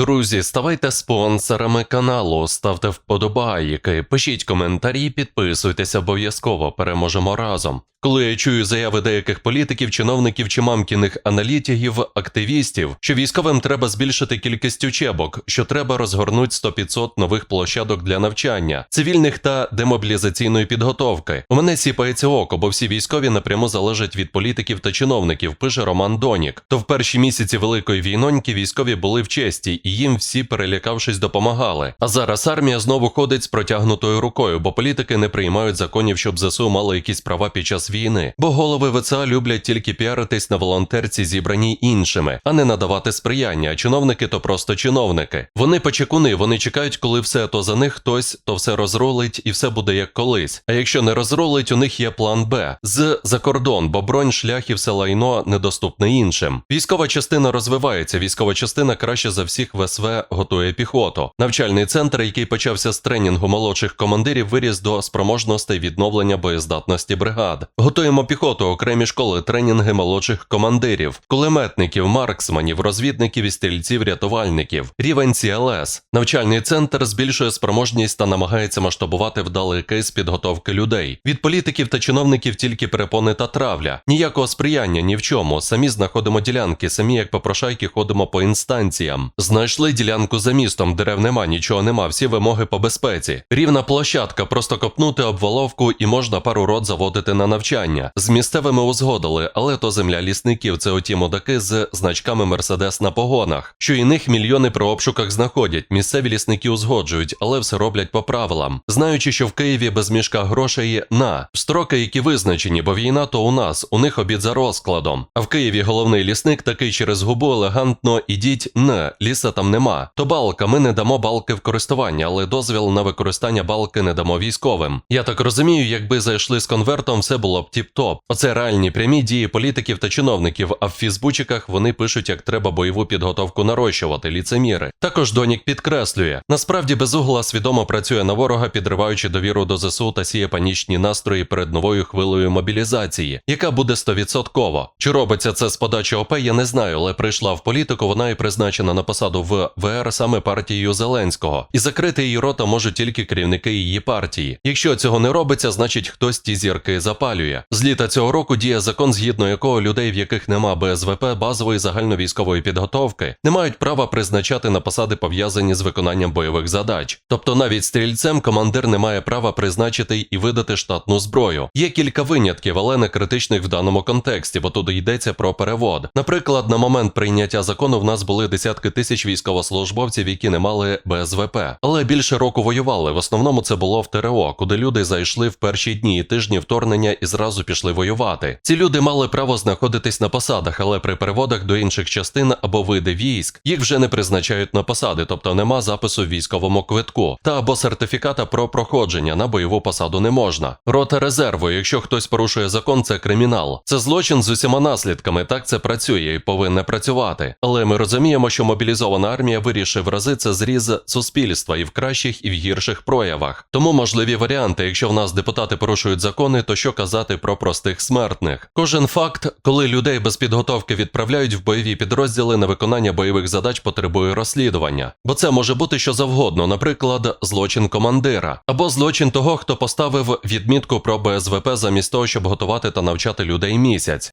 Друзі, ставайте спонсорами каналу, ставте вподобайки, пишіть коментарі, підписуйтесь обов'язково, переможемо разом. Коли я чую заяви деяких політиків, чиновників чи мамкіних аналітиків, активістів, що військовим треба збільшити кількість учебок, що треба розгорнути 100-500 нових площадок для навчання, цивільних та демобілізаційної підготовки. У мене сіпається око, бо всі військові напряму залежать від політиків та чиновників, пише Роман Донік. То в перші місяці великої війноньки військові були в честі, їм всі, перелякавшись, допомагали. А зараз армія знову ходить з протягнутою рукою, бо політики не приймають законів, щоб ЗСУ мали якісь права під час війни. Бо голови ВЦА люблять тільки піаритись на волонтерці, зібраній іншими, а не надавати сприяння. А чиновники то просто чиновники. Вони почекуни, вони чекають, коли все то за них хтось, то все розрулить і все буде як колись. А якщо не розрулить, у них є план Б з за кордон, бо бронь, шлях і все лайно недоступне іншим. Військова частина розвивається. Військова частина краще за всіх в СВ готує піхоту. Навчальний центр, який почався з тренінгу молодших командирів, виріс до спроможностей відновлення боєздатності бригад. Готуємо піхоту, окремі школи, тренінги молодших командирів, кулеметників, марксманів, розвідників і стрільців, рятувальників, рівень CLS. Навчальний центр збільшує спроможність та намагається масштабувати вдалий кейс підготовки людей. Від політиків та чиновників тільки перепони та травля. Ніякого сприяння ні в чому. Самі знаходимо ділянки, самі як попрошайки ходимо по інстанціям. Знайшли ділянку за містом, дерев нема, нічого нема, всі вимоги по безпеці. Рівна площадка, просто копнути обваловку і можна пару рот заводити на навчання. З місцевими узгодили, але то земля лісників, це оті модаки з значками Мерседес на погонах, що і них мільйони при обшуках знаходять. Місцеві лісники узгоджують, але все роблять по правилам, знаючи, що в Києві без мішка грошей на в строки, які визначені, бо війна то у нас, у них обід за розкладом. А в Києві головний лісник такий через губу елегантно ідіть не ліса там нема. То балка, ми не дамо балки в користування, але дозвіл на використання балки не дамо військовим. Я так розумію, якби зайшли з конвертом, все було б тіп-топ. Оце реальні прямі дії політиків та чиновників. А в фізбучиках вони пишуть, як треба бойову підготовку нарощувати, ліцеміри. Також Донік підкреслює: насправді безугла свідомо працює на ворога, підриваючи довіру до ЗСУ та сіє панічні настрої перед новою хвилею мобілізації, яка буде стовідсотково. Чи робиться це з подачі ОП, я не знаю, але прийшла в політику. Вона і призначена на посаду в ВР саме партією Зеленського, і закрити її рота можуть тільки керівники її партії. Якщо цього не робиться, значить хтось ті зірки запалює. З літа цього року діє закон, згідно якого людей, в яких нема БСВП базової загальновійськової підготовки, не мають права призначати на посади пов'язані з виконанням бойових задач. Тобто навіть стрільцем командир не має права призначити і видати штатну зброю. Є кілька винятків, але не критичних в даному контексті, бо тут йдеться про перевод. Наприклад, на момент прийняття закону в нас були десятки тисяч військовослужбовців, які не мали БСВП, але більше року воювали. В основному це було в ТРО, куди люди зайшли в перші дні і тижні вторгнення і зразу пішли воювати. Ці люди мали право знаходитись на посадах, але при переводах до інших частин або види військ їх вже не призначають на посади, тобто нема запису в військовому квитку та або сертифіката про проходження на бойову посаду не можна. Рота резерву, якщо хтось порушує закон, це кримінал. Це злочин з усіма наслідками. Так це працює і повинне працювати. Але ми розуміємо, що мобілізована армія вирішив рази зріз суспільства і в кращих, і в гірших проявах. Тому можливі варіанти, якщо в нас депутати порушують закони, то що казати про простих смертних? Кожен факт, коли людей без підготовки відправляють в бойові підрозділи на виконання бойових задач, потребує розслідування. Бо це може бути що завгодно, наприклад, злочин командира або злочин того, хто поставив відмітку про БСВП замість того, щоб готувати та навчати людей місяць.